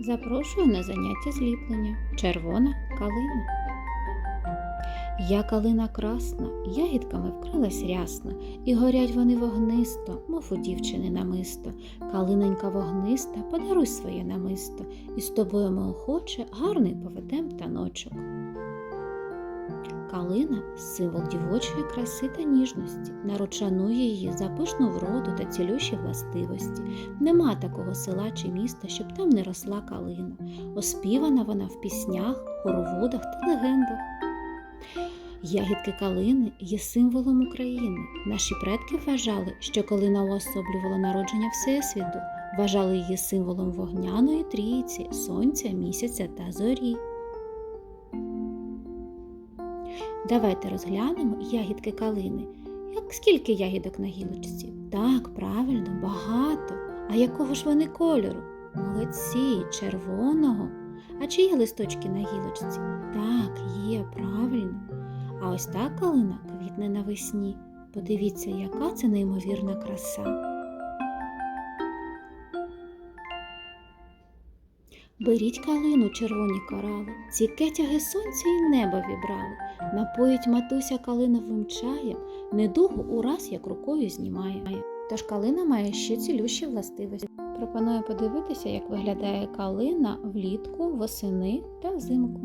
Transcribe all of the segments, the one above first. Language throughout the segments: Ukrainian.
Запрошую на заняття зліплення. Червона калина. Я калина красна, ягідками вкрилась рясна, і горять вони вогнисто, мов у дівчини намисто. Калиненька вогниста, подаруй своє намисто, і з тобою ми охоче гарний поведем таночок. Калина символ дівочої краси та ніжності, народ шанує її за пишну вроду та цілющі властивості. Нема такого села чи міста, щоб там не росла калина. Оспівана вона в піснях, хороводах та легендах. Ягідки калини є символом України. Наші предки вважали, що калина уособлювала народження Всесвіту, вважали її символом вогняної трійці, сонця, місяця та зорі. Давайте розглянемо ягідки калини. Як скільки ягідок на гілочці? Так, правильно, багато. А якого ж вони кольору? Молодці, червоного. А чи є листочки на гілочці? Так, є, правильно. А ось та калина квітне навесні. Подивіться, яка це неймовірна краса. Беріть калину, червоні корали, ці кетяги сонця і неба вібрали. Напоїть матуся калиновим чаєм, недугу ураз як рукою знімає. Тож калина має ще цілющі властивості. Пропоную подивитися, як виглядає калина влітку, восени та взимку.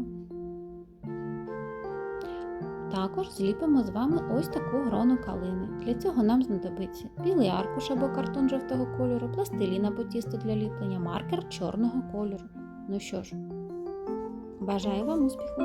Також зліпимо з вами ось таку грону калини. Для цього нам знадобиться білий аркуш або картон жовтого кольору, пластилін або тісто для ліплення, маркер чорного кольору. Ну що ж, бажаю вам успіху!